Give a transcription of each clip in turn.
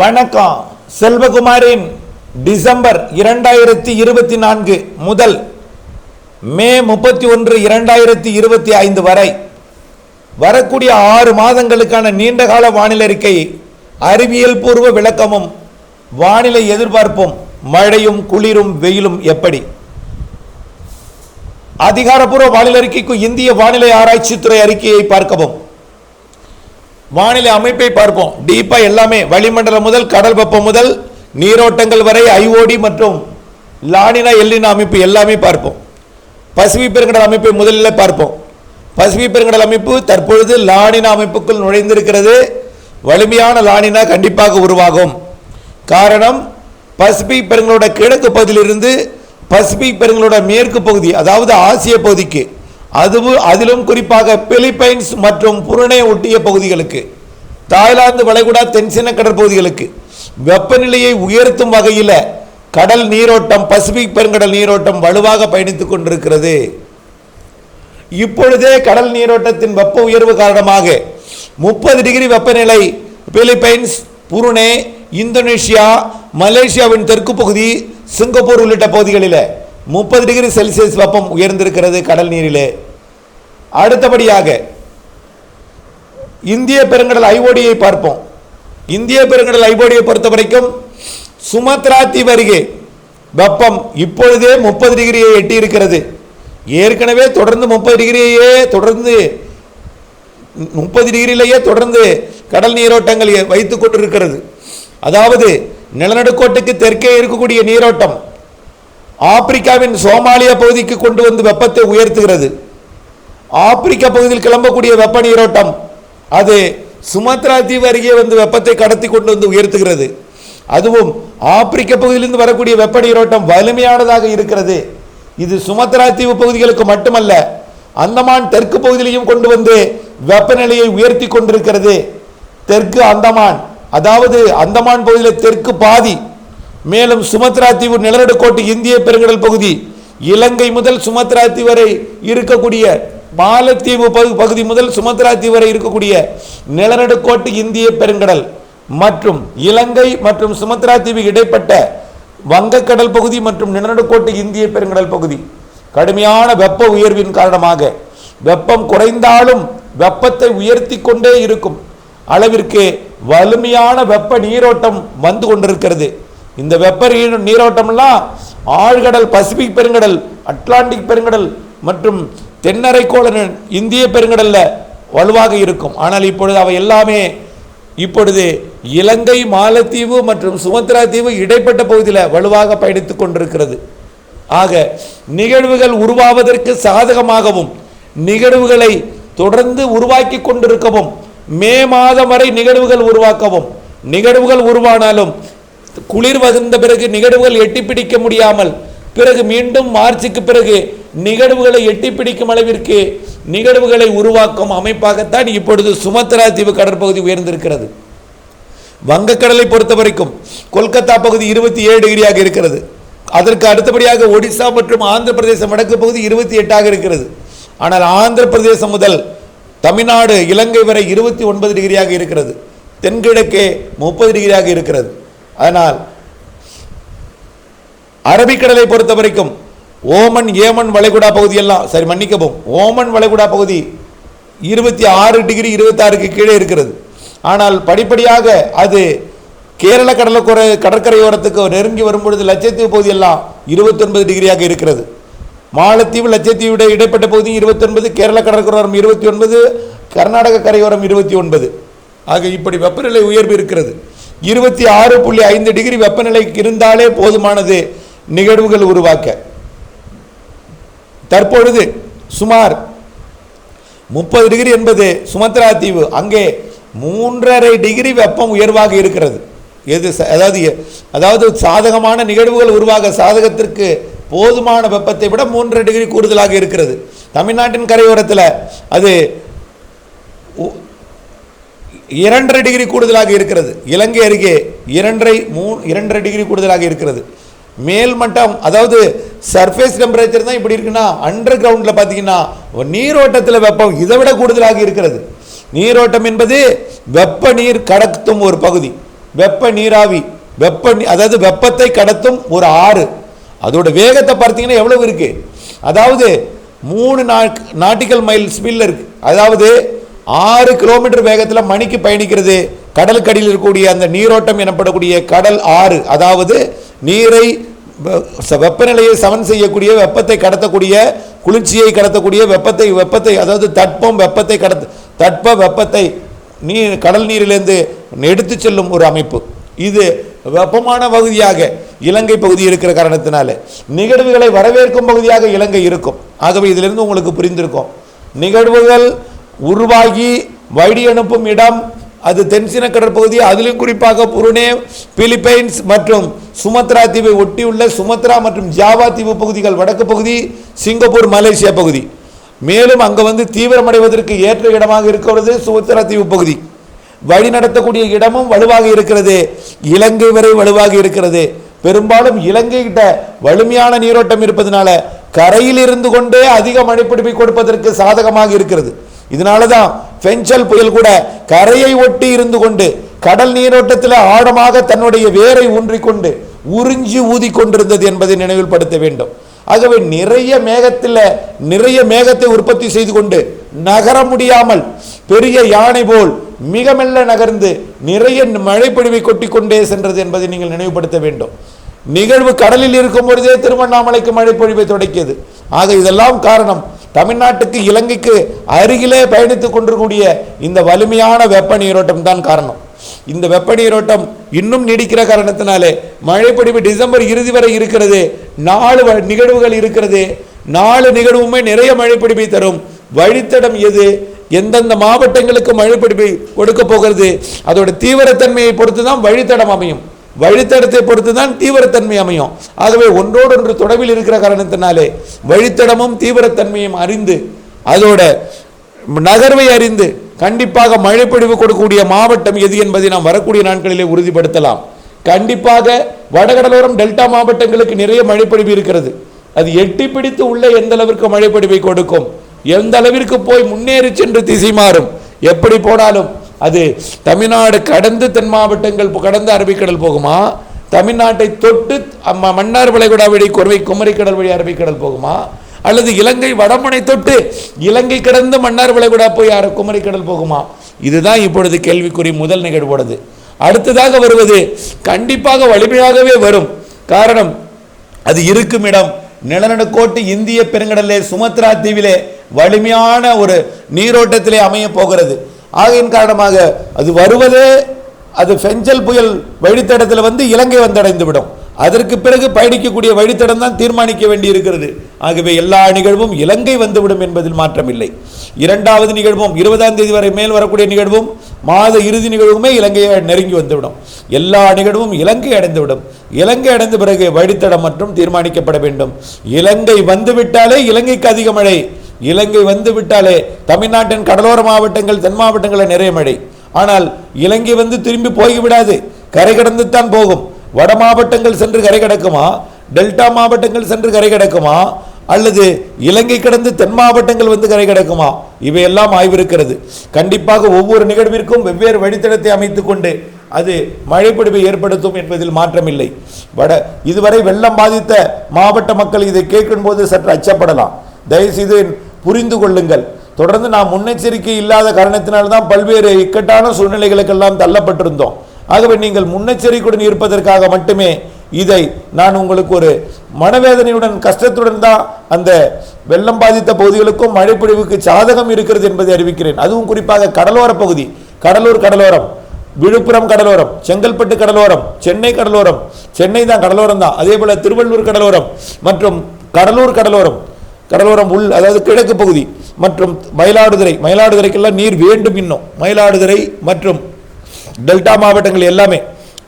வணக்கம். செல்வகுமாரின் டிசம்பர் இரண்டாயிரத்தி இருபத்தி நான்கு முதல் மே முப்பத்தி ஒன்று இரண்டாயிரத்தி இருபத்தி ஐந்து வரை வரக்கூடிய ஆறு மாதங்களுக்கான நீண்டகால வானிலை அறிக்கை அறிவியல் பூர்வ விளக்கமும் வானிலை எதிர்பார்ப்பும் மழையும் குளிரும் வெயிலும் எப்படி? அதிகாரப்பூர்வ வானிலை அறிக்கைக்கு இந்திய வானிலை ஆராய்ச்சித்துறை அறிக்கையை பார்க்கவும். வானிலை அமைப்பை பார்ப்போம். டீப்பா எல்லாமே வளிமண்டலம் முதல் கடல் வெப்பம் முதல் நீரோட்டங்கள் வரை ஐஓடி மற்றும் லானினா எல்லினா அமைப்பு எல்லாமே பார்ப்போம். பசிபிக் பெருங்கடல் அமைப்பை முதலில் பார்ப்போம். பசிபிக் பெருங்கடல் அமைப்பு தற்பொழுது லானினா அமைப்புக்குள் நுழைந்திருக்கிறது. வலிமையான லானினா கண்டிப்பாக உருவாகும். காரணம் பசிபிக் பெருங்களோட கிழக்கு பகுதியிலிருந்து பசிபிக் பெருங்களோட மேற்கு பகுதி அதாவது ஆசிய பகுதிக்கு அதுவும் அதிலும் குறிப்பாக பிலிப்பைன்ஸ் மற்றும் புருனே ஒட்டிய பகுதிகளுக்கு தாய்லாந்து வளைகுடா தென்சின கடற்பகுதிகளுக்கு வெப்பநிலையை உயர்த்தும் வகையில் கடல் நீரோட்டம் பசிபிக் பெருங்கடல் நீரோட்டம் வலுவாக பயணித்துக் கொண்டிருக்கிறது. இப்பொழுதே கடல் நீரோட்டத்தின் வெப்ப உயர்வு காரணமாக முப்பது டிகிரி வெப்பநிலை பிலிப்பைன்ஸ் புருனே இந்தோனேஷியா மலேசியாவின் தெற்கு பகுதி சிங்கப்பூர் உள்ளிட்ட பகுதிகளில் முப்பது டிகிரி செல்சியஸ் வெப்பம் உயர்ந்திருக்கிறது கடல் நீரிலே. அடுத்தபடியாக இந்திய பெருங்கடல் ஐஓடியை பார்ப்போம். இந்திய பெருங்கடல் ஐஓடியை பொறுத்த வரைக்கும் சுமத்ரா தீவு அருகே வெப்பம் இப்பொழுதே முப்பது டிகிரியை எட்டி இருக்கிறது ஏற்கனவே தொடர்ந்து முப்பது டிகிரியையே தொடர்ந்து முப்பது டிகிரியிலேயே தொடர்ந்து கடல் நீரோட்டங்கள் வைத்துக் கொண்டிருக்கிறது. அதாவது நிலநடுக்கோட்டுக்கு தெற்கே இருக்கக்கூடிய நீரோட்டம் ஆப்பிரிக்காவின் சோமாலியா பகுதிக்கு கொண்டு வந்து வெப்பத்தை உயர்த்துகிறது. ஆப்பிரிக்க பகுதியில் கிளம்பக்கூடிய வெப்ப நீரோட்டம் அது சுமத்ரா தீவு அருகே வந்து வெப்பத்தை கடத்தி கொண்டு வந்து உயர்த்துகிறது. அதுவும் ஆப்பிரிக்க பகுதியிலிருந்து வரக்கூடிய வெப்ப நீரோட்டம் வலிமையானதாக இருக்கிறது. இது சுமத்ரா தீவு பகுதிகளுக்கு மட்டுமல்ல அந்தமான் தெற்கு பகுதியிலையும் கொண்டு வந்து வெப்பநிலையை உயர்த்தி கொண்டிருக்கிறது. தெற்கு அந்தமான் அதாவது அந்தமான் பகுதியில் தெற்கு பாதி மேலும் சுமத்ரா தீவு நிலநடுக்கோட்டு இந்திய பெருங்கடல் பகுதி இலங்கை முதல் சுமத்ரா தீவு வரை இருக்கக்கூடிய மாலத்தீவு பகு- பகுதி முதல் சுமத்ரா தீவு வரை இருக்கக்கூடிய நிலநடுக்கோட்டு இந்திய பெருங்கடல் மற்றும் இலங்கை மற்றும் சுமத்ரா தீவு இடைப்பட்ட வங்கக்கடல் பகுதி மற்றும் நிலநடுக்கோட்டு இந்திய பெருங்கடல் பகுதி. கடுமையான வெப்ப உயர்வின் காரணமாக வெப்பம் குறைந்தாலும் வெப்பத்தை உயர்த்தி கொண்டே இருக்கும் அளவிற்கு வலிமையான வெப்ப நீரோட்டம் வந்து கொண்டிருக்கிறது. இந்த வெப்ப நீரோட்டம்லாம் ஆழ்கடல் பசிபிக் பெருங்கடல் அட்லாண்டிக் பெருங்கடல் மற்றும் தென்னரைக்கோள இந்திய பெருங்கடலில் வலுவாக இருக்கும். ஆனால் இப்பொழுது அவை எல்லாமே இப்பொழுது இலங்கை மாலத்தீவு மற்றும் சுமத்ரா தீவு இடைப்பட்ட பகுதியில் வலுவாக பயணித்துக் கொண்டிருக்கிறது. ஆக நிகழ்வுகள் உருவாவதற்கு சாதகமாகவும் நிகழ்வுகளை தொடர்ந்து உருவாக்கி கொண்டிருக்கவும் மே மாதம் வரை நிகழ்வுகள் உருவாக்கவும் நிகழ்வுகள் உருவானாலும் குளிர் வகுந்த பிறகு நிகழ்வுகள் எட்டி பிடிக்க முடியாமல் பிறகு மீண்டும் மார்ச்சுக்கு பிறகு நிகழ்வுகளை எட்டி பிடிக்கும் அளவிற்கு நிகழ்வுகளை உருவாக்கும் அமைப்பாகத்தான் இப்பொழுது சுமத்ரா தீவு கடற்பகுதி உயர்ந்திருக்கிறது. வங்கக்கடலை பொறுத்த வரைக்கும் கொல்கத்தா பகுதி இருபத்தி ஏழு டிகிரியாக இருக்கிறது. அதற்கு அடுத்தபடியாக ஒடிசா மற்றும் ஆந்திர பிரதேசம் வடக்கு பகுதி இருபத்தி எட்டாக இருக்கிறது. ஆனால் ஆந்திர பிரதேசம் முதல் தமிழ்நாடு இலங்கை வரை இருபத்தி ஒன்பது டிகிரியாக இருக்கிறது. தென்கிழக்கே முப்பது டிகிரியாக இருக்கிறது. அதனால் அரபிக்கடலை பொறுத்த வரைக்கும் ஓமன் ஏமன் வளைகுடா பகுதியெல்லாம் சரி மன்னிக்கவும் ஓமன் வளைகுடா பகுதி இருபத்தி ஆறு டிகிரி இருபத்தாறுக்கு கீழே இருக்கிறது. ஆனால் படிப்படியாக அது கேரள கடலக்கரை கடற்கரையோரத்துக்கு நெருங்கி வரும்பொழுது லட்சத்தீவு பகுதியெல்லாம் இருபத்தொன்பது டிகிரியாக இருக்கிறது. மாலத்தீவு லட்சத்தீவுட இடைப்பட்ட பகுதி இருபத்தொன்பது கேரள கடற்கரையோரம் இருபத்தி ஒன்பது கர்நாடக கரையோரம் இருபத்தி ஒன்பது. ஆக இப்படி வெப்பநிலை உயர்வு இருக்கிறது. இருபத்தி ஆறு புள்ளி ஐந்து டிகிரி வெப்பநிலை இருந்தாலே போதுமானது நிகழ்வுகள் உருவாக்க. தற்பொழுது சுமார் முப்பது டிகிரி என்பது சுமத்ரா தீவு. அங்கே மூன்றரை டிகிரி வெப்பம் உயர்வாக இருக்கிறது. எது ச- அதாவது அதாவது சாதகமான நிகழ்வுகள் உருவாக சாதகத்திற்கு போதுமான வெப்பத்தை விட மூன்றரை டிகிரி கூடுதலாக இருக்கிறது. தமிழ்நாட்டின் கரையோரத்தில் அது உ- இரண்டரை டிகிரி கூடுதலாக இருக்கிறது. இலங்கை அருகே இரண்டரை மூ இரண்டரை டிகிரி கூடுதலாக இருக்கிறது. மேல் மட்டம் அதாவது சர்ஃபேஸ் டெம்பரேச்சர் தான் இப்படி இருக்குன்னா அண்டர் கிரவுண்டில் பார்த்தீங்கன்னா நீரோட்டத்தில் வெப்பம் இதை விட கூடுதலாக இருக்கிறது. நீரோட்டம் என்பது வெப்ப நீர் கடத்தும் ஒரு பகுதி. வெப்ப நீராவி வெப்ப நீ- அதாவது வெப்பத்தை கடத்தும் ஒரு ஆறு. அதோட வேகத்தை பார்த்தீங்கன்னா எவ்வளவு இருக்குது அதாவது மூணு நாட்டிக்கல் மைல் ஸ்பீடில் இருக்குது அதாவது ஆறு கிலோமீட்டர் வேகத்தில் மணிக்கு பயணிக்கிறது. கடலுக்கடியில் இருக்கக்கூடிய அந்த நீரோட்டம் எனப்படக்கூடிய கடல் ஆறு. அதாவது நீரை வெ- வெப்பநிலையை சமன் செய்யக்கூடிய வெப்பத்தை கடத்தக்கூடிய குளிர்ச்சியை கடத்தக்கூடிய வெப்பத்தை வெப்பத்தை அதாவது தட்பம் வெப்பத்தை கடத்த தட்ப வெப்பத்தை நீர் கடல் நீரிலிருந்து எடுத்து செல்லும் ஒரு அமைப்பு. இது வெப்பமான பகுதியாக இலங்கை பகுதி இருக்கிற காரணத்தினால. நிகழ்வுகளை வரவேற்கும் பகுதியாக இலங்கை இருக்கும். ஆகவே இதிலிருந்து உங்களுக்கு புரிந்திருக்கும். நிகழ்வுகள் உருவாகி வழி அனுப்பும் இடம் அது தென்சீன கடற்பகுதி அதிலும் குறிப்பாக புருனே பிலிப்பைன்ஸ் மற்றும் சுமத்ரா தீவை ஒட்டியுள்ள சுமத்ரா மற்றும் ஜாவா தீவு பகுதிகள் வடக்கு பகுதி சிங்கப்பூர் மலேசியா பகுதி. மேலும் அங்கே வந்து தீவிரமடைவதற்கு ஏற்ற இடமாக இருக்கிறது சுமத்ரா தீவு பகுதி. வழி நடத்தக்கூடிய இடமும் வலுவாக இருக்கிறது. இலங்கை வரை வலுவாக இருக்கிறது. பெரும்பாலும் இலங்கை கிட்ட வலிமையான நீரோட்டம் இருப்பதனால கரையில் இருந்து கொண்டே அதிக மழைப்பிடிப்பை கொடுப்பதற்கு சாதகமாக இருக்கிறது. இதனால தான் பெஞ்சல் புயல் கூட கரையை ஒட்டி இருந்து கொண்டு கடல் நீரோட்டத்தில் ஆழமாக தன்னுடைய வேரை ஊன்றிக்கொண்டு உறிஞ்சி ஊதி கொண்டிருந்தது என்பதை நினைவில் படுத்த வேண்டும். ஆகவே நிறைய மேகத்தில் நிறைய மேகத்தை உற்பத்தி செய்து கொண்டு நகர முடியாமல் பெரிய யானை போல் மிக மெல்ல நகர்ந்து நிறைய மழைப்பொழிவை கொட்டி கொண்டே சென்றது என்பதை நீங்கள் நினைவுபடுத்த வேண்டும். நிகழ்வு கடலில் இருக்கும் பொழுதே திருவண்ணாமலைக்கு மழைப்பொழிவை தொடக்கியது. ஆக இதெல்லாம் காரணம் தமிழ்நாட்டுக்கு இலங்கைக்கு அருகிலே பயணித்துக் கொண்டிருக்கூடிய இந்த வலிமையான வெப்ப நீரோட்டம் தான் காரணம். இந்த வெப்ப நீரோட்டம் இன்னும் நீடிக்கிற காரணத்தினாலே மழைப்பொழிவு டிசம்பர் இறுதி வரை இருக்கிறது நாலு வ- நிகழ்வுகள் இருக்கிறது. நாலு நிகழ்வுமே நிறைய மழைப்பிடிப்பை தரும். வழித்தடம் எது? எந்தெந்த மாவட்டங்களுக்கு மழைப்பிடிப்பை கொடுக்க போகிறது? அதோட தீவிரத்தன்மையை பொறுத்து தான் வழித்தடம் அமையும். வழித்தடத்தை பொறுத்து தான் தீவிரத்தன்மை அமையும். ஆகவே ஒன்றோடொன்று தொடர்பில் இருக்கிற காரணத்தினாலே வழித்தடமும் தீவிரத்தன்மையும் அறிந்து அதோட நகர்வை அறிந்து கண்டிப்பாக மழைப்பொழிவு கொடுக்கக்கூடிய மாவட்டம் எது என்பதை நாம் வரக்கூடிய நாட்களிலே உறுதிப்படுத்தலாம். கண்டிப்பாக வடகடலோரம் டெல்டா மாவட்டங்களுக்கு நிறைய மழைப்பொழிவு இருக்கிறது. அது எட்டி பிடித்து உள்ள எந்த அளவிற்கு மழைப்பொழிவை கொடுக்கும்? எந்த அளவிற்கு போய் முன்னேறி சென்று திசை மாறும்? எப்படி போனாலும் அது தமிழ்நாடு கடந்து தென் மாவட்டங்கள் கடந்து அரபிக்கடல் போகுமா? தமிழ்நாட்டை தொட்டு மன்னார் வளைகுடா வழி குறவை குமரிக்கடல் வழி அரபிக்கடல் போகுமா? அல்லது இலங்கை வடமுனை தொட்டு இலங்கை கடந்து மன்னார் வளைகுடா போய் அர- குமரிக்கடல் போகுமா? இதுதான் இப்பொழுது கேள்விக்குறி முதல் நிகழ்வோடது. அடுத்ததாக வருவது கண்டிப்பாக வலிமையாகவே வரும். காரணம் அது இருக்கும் இடம். நிலநடுக்கோட்டு இந்திய பெருங்கடலே சுமத்ரா தீவிலே வலிமையான ஒரு நீரோட்டத்திலே அமைய போகிறது. ஆகையின் காரணமாக அது வருவதே அது ஃபெஞ்சல் புயல் வழித்தடத்தில் வந்து இலங்கை வந்தடைந்து விடும் அதற்கு பிறகு பயணிக்கக்கூடிய வழித்தடம் தான் தீர்மானிக்க வேண்டி இருக்கிறது ஆகவே எல்லா நிகழ்வும் இலங்கை வந்துவிடும் என்பதில் மாற்றமில்லை. இரண்டாவது நிகழ்வும் இருபதாம் தேதி வரை மேல் வரக்கூடிய நிகழ்வும் மாத இறுதி நிகழ்வுமே இலங்கையை நெருங்கி வந்துவிடும். எல்லா நிகழ்வும் இலங்கை அடைந்துவிடும். இலங்கை அடைந்த பிறகு வழித்தடம் மற்றும் தீர்மானிக்கப்பட வேண்டும். இலங்கை வந்துவிட்டாலே இலங்கைக்கு அதிக மழை. இலங்கை வந்து விட்டாலே தமிழ்நாட்டின் கடலோர மாவட்டங்கள் தென் மாவட்டங்களில் நிறைய மழை. ஆனால் இலங்கை வந்து திரும்பி போய்விடாது கரை கடந்து தான் போகும். வட மாவட்டங்கள் சென்று கரை கடக்குமா? டெல்டா மாவட்டங்கள் சென்று கரை கடக்குமா? அல்லது இலங்கை கடந்து தென் மாவட்டங்கள் வந்து கரை கடக்குமா? இவையெல்லாம் ஆய்விருக்கிறது. கண்டிப்பாக ஒவ்வொரு நிகழ்விற்கும் வெவ்வேறு வழித்தடத்தை அமைத்து கொண்டு அது மழைப்பொழிவை ஏற்படுத்தும் என்பதில் மாற்றமில்லை. வட இதுவரை வெள்ளம் பாதித்த மாவட்ட மக்கள் இதை கேட்கும்போது சற்று அச்சப்படலாம். தயவுசெய்து புரிந்து கொள்ளுங்கள். தொடர்ந்து நாம் முன்னெச்சரிக்கை இல்லாத காரணத்தினால்தான் பல்வேறு இக்கட்டான சூழ்நிலைகளுக்கெல்லாம் தள்ளப்பட்டிருந்தோம். ஆகவே நீங்கள் முன்னெச்சரிக்கையுடன் இருப்பதற்காக மட்டுமே இதை நான் உங்களுக்கு ஒரு மனவேதனையுடன் கஷ்டத்துடன் தான் அந்த வெள்ளம் பாதித்த பகுதிகளுக்கும் மழைப்பொழிவுக்கு சாதகம் இருக்கிறது என்பதை அறிவிக்கிறேன். அதுவும் குறிப்பாக கடலோர பகுதி கடலூர் கடலோரம் விழுப்புரம் கடலோரம் செங்கல்பட்டு கடலோரம் சென்னை கடலோரம் சென்னை தான் கடலோரம் தான். அதே போல திருவள்ளூர் கடலோரம் மற்றும் கடலூர் கடலோரம் கடலோரம் உள் அதாவது கிழக்கு பகுதி மற்றும் மயிலாடுதுறை. மயிலாடுதுறைக்கெல்லாம் நீர் வேண்டும் இன்னும். மயிலாடுதுறை மற்றும் டெல்டா மாவட்டங்கள் எல்லாமே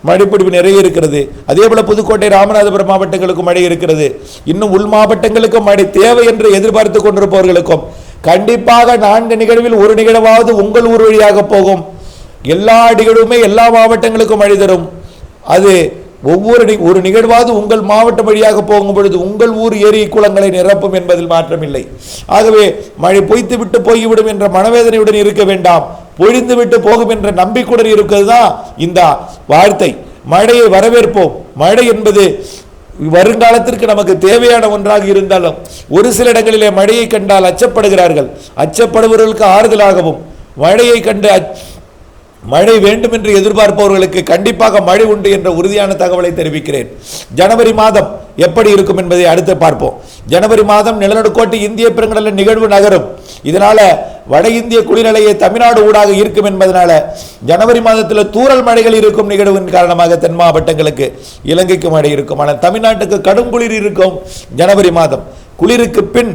மழைப்பிடிப்பு நிறைய இருக்கிறது. அதே போல் புதுக்கோட்டை ராமநாதபுரம் மாவட்டங்களுக்கும் மழை இருக்கிறது. இன்னும் உள் மாவட்டங்களுக்கும் மழை தேவை என்று எதிர்பார்த்து கொண்டிருப்பவர்களுக்கும் கண்டிப்பாக நான்கு நிகழ்வில் ஒரு நிகழ்வாவது உங்கள் ஊர் வழியாக போகும். எல்லா நிகழ்வுமே எல்லா மாவட்டங்களுக்கும் மழை தரும். அது ஒவ்வொரு நி- ஒரு நிகழ்வாவது உங்கள் மாவட்டம் வழியாக போகும் பொழுது உங்கள் ஊர் ஏரி குளங்களை நிரப்பும் என்பதில் மாற்றமில்லை. ஆகவே மழை பொய்த்து விட்டு போய்விடும் என்ற மனவேதனையுடன் இருக்க வேண்டாம். பொழிந்துவிட்டு போகும் என்ற நம்பிக்கையுடன் இருக்கிறது? தான் இந்த வார்த்தை மழையை வரவேற்போம். மழை என்பது வருங்காலத்திற்கு நமக்கு தேவையான ஒன்றாக இருந்தாலும் ஒரு சில இடங்களிலே மழையை கண்டால் அச்சப்படுகிறார்கள். அச்சப்படுபவர்களுக்கு ஆறுதலாகவும் மழையை கண்டு அச்- மழை வேண்டும் என்று எதிர்பார்ப்பவர்களுக்கு கண்டிப்பாக மழை உண்டு என்ற உறுதியான தகவலை தெரிவிக்கிறேன். ஜனவரி மாதம் எப்படி இருக்கும் என்பதை அடுத்து பார்ப்போம். ஜனவரி மாதம் நிலநடுக்கோட்டு இந்திய பெருங்கடலில் நிகழ்வு நகரும். இதனால வட இந்திய குளிரலையை தமிழ்நாடு ஊடாக இருக்கும் என்பதனால ஜனவரி மாதத்தில் தூறல் மழைகள் இருக்கும் நிகழ்வின் காரணமாக தென் மாவட்டங்களுக்கு இலங்கைக்கு மழை இருக்கும். ஆனால் தமிழ்நாட்டுக்கு கடும் குளிர் இருக்கும் ஜனவரி மாதம். குளிருக்கு பின்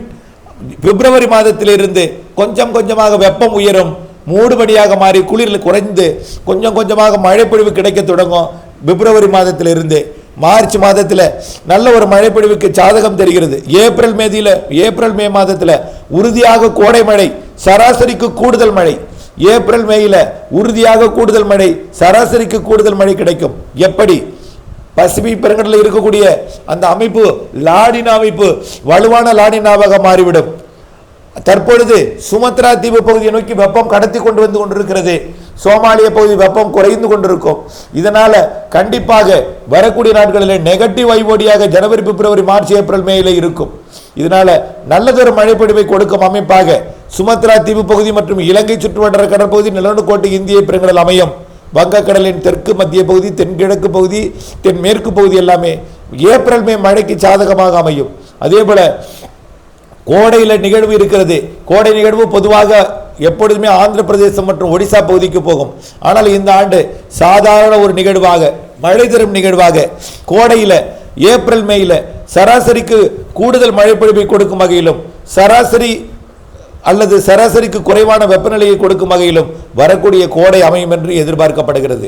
பிப்ரவரி மாதத்திலிருந்து கொஞ்சம் கொஞ்சமாக வெப்பம் உயரும். மூடுபடியாக மாறி குளிரில் குறைந்து கொஞ்சம் கொஞ்சமாக மழைப்பொழிவு கிடைக்க தொடங்கும். பிப்ரவரி மாதத்திலிருந்து மார்ச் மாதத்தில் நல்ல ஒரு மழைப்பொழிவுக்கு சாதகம் தெரிகிறது. ஏப்ரல் மேதியில் ஏப்ரல் மே மாதத்தில் உறுதியாக கோடை மழை சராசரிக்கு கூடுதல் மழை. ஏப்ரல் மேயில் உறுதியாக கூடுதல் மழை சராசரிக்கு கூடுதல் மழை கிடைக்கும். எப்படி? பசிபிக் பெருங்கடலில் இருக்கக்கூடிய அந்த அமைப்பு லாடினா அமைப்பு வலுவான லாடினாவாக மாறிவிடும். தற்பொழுது சுமத்ரா தீவு பகுதியை நோக்கி வெப்பம் கடத்தி கொண்டு வந்து கொண்டிருக்கிறது. சோமாலிய பகுதி வெப்பம் குறைந்து கொண்டிருக்கும். இதனால கண்டிப்பாக வரக்கூடிய நாட்களில் நெகட்டிவ் ஐஓடியாக ஜனவரி பிப்ரவரி மார்ச் ஏப்ரல் மேல இருக்கும். இதனால நல்லதொரு மழைப்பொழிவை கொடுக்கும் அமைப்பாக சுமத்ரா தீவு பகுதி மற்றும் இலங்கை சுற்றுவட்டார கடற்பகுதி நிலநடுக்கோட்டு இந்திய பெருங்கடல் அமையும். வங்கக்கடலின் தெற்கு மத்திய பகுதி தென்கிழக்கு பகுதி தென் மேற்கு பகுதி எல்லாமே ஏப்ரல் மே மழைக்கு சாதகமாக அமையும். அதே போல கோடையில் நிகழ்வு இருக்கிறது. கோடை நிகழ்வு பொதுவாக எப்பொழுதுமே ஆந்திர பிரதேசம் மற்றும் ஒடிசா பகுதிக்கு போகும். ஆனால் இந்த ஆண்டு சாதாரண ஒரு நிகழ்வாக மழை தரும் நிகழ்வாக கோடையில் ஏப்ரல் மேயில் சராசரிக்கு கூடுதல் மழைப்பொழிவை கொடுக்கும் வகையிலும் சராசரி அல்லது சராசரிக்கு குறைவான வெப்பநிலையை கொடுக்கும் வகையிலும் வரக்கூடிய கோடை அமையும் என்று எதிர்பார்க்கப்படுகிறது.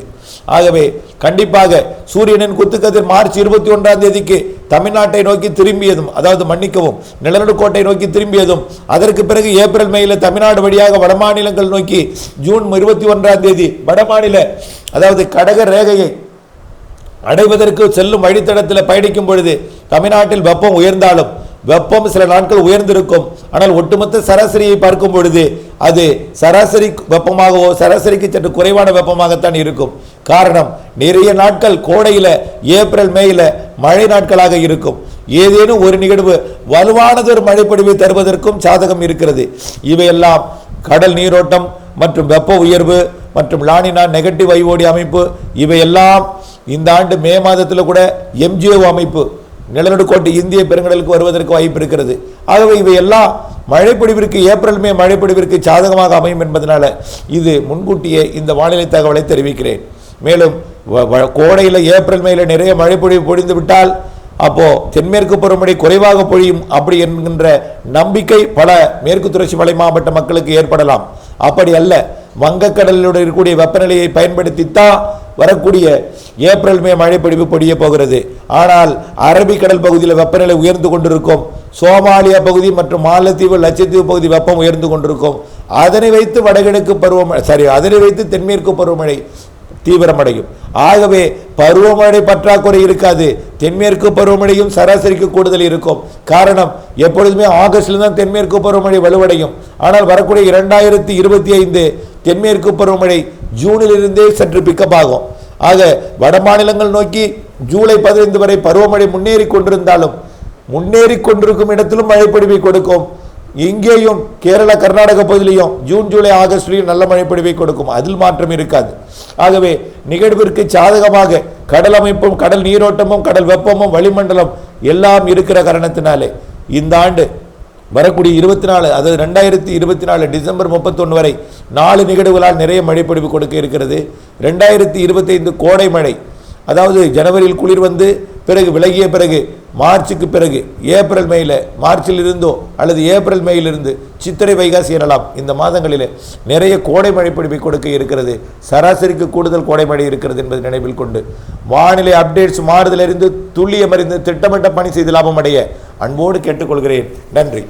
ஆகவே கண்டிப்பாக சூரியனின் குத்துக்கதிர் மார்ச் இருபத்தி ஒன்றாம் தேதிக்கு தமிழ்நாட்டை நோக்கி திரும்பியதும் அதாவது மன்னிக்கவும் நிலநடுக்கோட்டை நோக்கி திரும்பியதும் அதற்கு பிறகு ஏப்ரல் மேயில் தமிழ்நாடு வழியாக வடமாநிலங்கள் நோக்கி ஜூன் இருபத்தி ஒன்றாம் தேதி வடமாநில அதாவது கடக ரேகையை அடைவதற்கு செல்லும் வழித்தடத்தில் பயணிக்கும் பொழுது தமிழ்நாட்டில் வெப்பம் உயர்ந்தாலும் வெப்பம் சில நாட்கள் உயர்ந்திருக்கும். ஆனால் ஒட்டுமொத்த சராசரியை பார்க்கும் பொழுது அது சராசரி வெப்பமாகவோ சராசரிக்கு சற்று குறைவான வெப்பமாகத்தான் இருக்கும். காரணம் நிறைய நாட்கள் கோடையில் ஏப்ரல் மேயில் மழை நாட்களாக இருக்கும். ஏதேனும் ஒரு நிகழ்வு வலுவானதொரு மழைப்பொழிவை தருவதற்கும் சாதகம் இருக்கிறது. இவையெல்லாம் கடல் நீரோட்டம் மற்றும் வெப்ப உயர்வு மற்றும் லானினா நெகட்டிவ் ஐஓடி அமைப்பு இவையெல்லாம் இந்த ஆண்டு மே மாதத்தில் கூட எம்ஜிஓ அமைப்பு நிலநடுக்கோட்டு இந்திய பெருங்கடலுக்கு வருவதற்கு வாய்ப்பு இருக்கிறது. ஆகவே இவையெல்லாம் மழைப்பொழிவிற்கு ஏப்ரல் மே மழைப்பொழிவிற்கு சாதகமாக அமையும் என்பதனால இது முன்கூட்டியே இந்த வானிலை தகவலை தெரிவிக்கிறேன். மேலும் வ- வ- கோடையில் ஏப்ரல் மேல நிறைய மழைப்பொழிவு பொழிந்து விட்டால் அப்போ தென்மேற்கு பருவமழை குறைவாக பொழியும் அப்படி என்கின்ற நம்பிக்கை பல மேற்கு தொடர்ச்சி மலை மாவட்ட மக்களுக்கு ஏற்படலாம். அப்படி அல்ல வங்கக்கடலில் இருக்கக்கூடிய வெப்பநிலையை பயன்படுத்தித்தான் வரக்கூடிய ஏப்ரல் மே மழைப்பொழிவு பொடிய போகிறது. ஆனால் அரபிக்கடல் பகுதியில் வெப்பநிலை உயர்ந்து கொண்டிருக்கும். சோமாலியா பகுதி மற்றும் மாலத்தீவு லட்சத்தீவு பகுதி வெப்பம் உயர்ந்து கொண்டிருக்கும். அதனை வைத்து வடகிழக்கு பருவமழை சாரி அதனை வைத்து தென்மேற்கு பருவமழை தீவிரமடையும். ஆகவே பருவமழை பற்றாக்குறை இருக்காது. தென்மேற்கு பருவமழையும் சராசரிக்கு கூடுதல் இருக்கும். காரணம் எப்பொழுதுமே ஆகஸ்டில் தான் தென்மேற்கு பருவமழை வலுவடையும். ஆனால் வரக்கூடிய இரண்டாயிரத்தி இருபத்தி ஐந்து தென்மேற்கு பருவமழை ஜூனிலிருந்தே சற்று பிக்கப் ஆகும். ஆக வட மாநிலங்கள் நோக்கி ஜூலை பதினைந்து வரை பருவமழை முன்னேறி கொண்டிருந்தாலும் முன்னேறி கொண்டிருக்கும் இடத்திலும் மழைப்பொழிவை கொடுக்கும். இங்கேயும் கேரளா கர்நாடக பகுதியிலையும் ஜூன் ஜூலை ஆகஸ்ட்லையும் நல்ல மழைப்பொழிவை கொடுக்கும். அதில் மாற்றம் இருக்காது. ஆகவே நிகழ்விற்கு சாதகமாக கடல் அமைப்பும் கடல் நீரோட்டமும் கடல் வெப்பமும் வளிமண்டலம் எல்லாம் இருக்கிற காரணத்தினாலே இந்த ஆண்டு வரக்கூடிய இருபத்தி நாலு அதாவது ரெண்டாயிரத்தி இருபத்தி நாலு டிசம்பர் முப்பத்தொன்று வரை நாலு நிகழ்வுகளால் நிறைய மழைப்பொழிவு கொடுக்க இருக்கிறது. ரெண்டாயிரத்தி இருபத்தைந்து கோடை மழை அதாவது ஜனவரியில் குளிர் வந்து பிறகு விலகிய பிறகு மார்ச்சுக்கு பிறகு ஏப்ரல் மேயில் மார்ச்சில் இருந்தோ அல்லது ஏப்ரல் மேயிலிருந்து சித்திரை வைகாசி எனலாம் இந்த மாதங்களில் நிறைய கோடை மழை பிடிப்பை கொடுக்க இருக்கிறது. சராசரிக்கு கூடுதல் கோடை மழை இருக்கிறது என்பதை நினைவில் கொண்டு வானிலை அப்டேட்ஸ் மாறுதலிருந்து துல்லியமறிந்து திட்டமிட்ட பணி செய்து லாபம் அடைய அன்போடு கேட்டுக்கொள்கிறேன். நன்றி.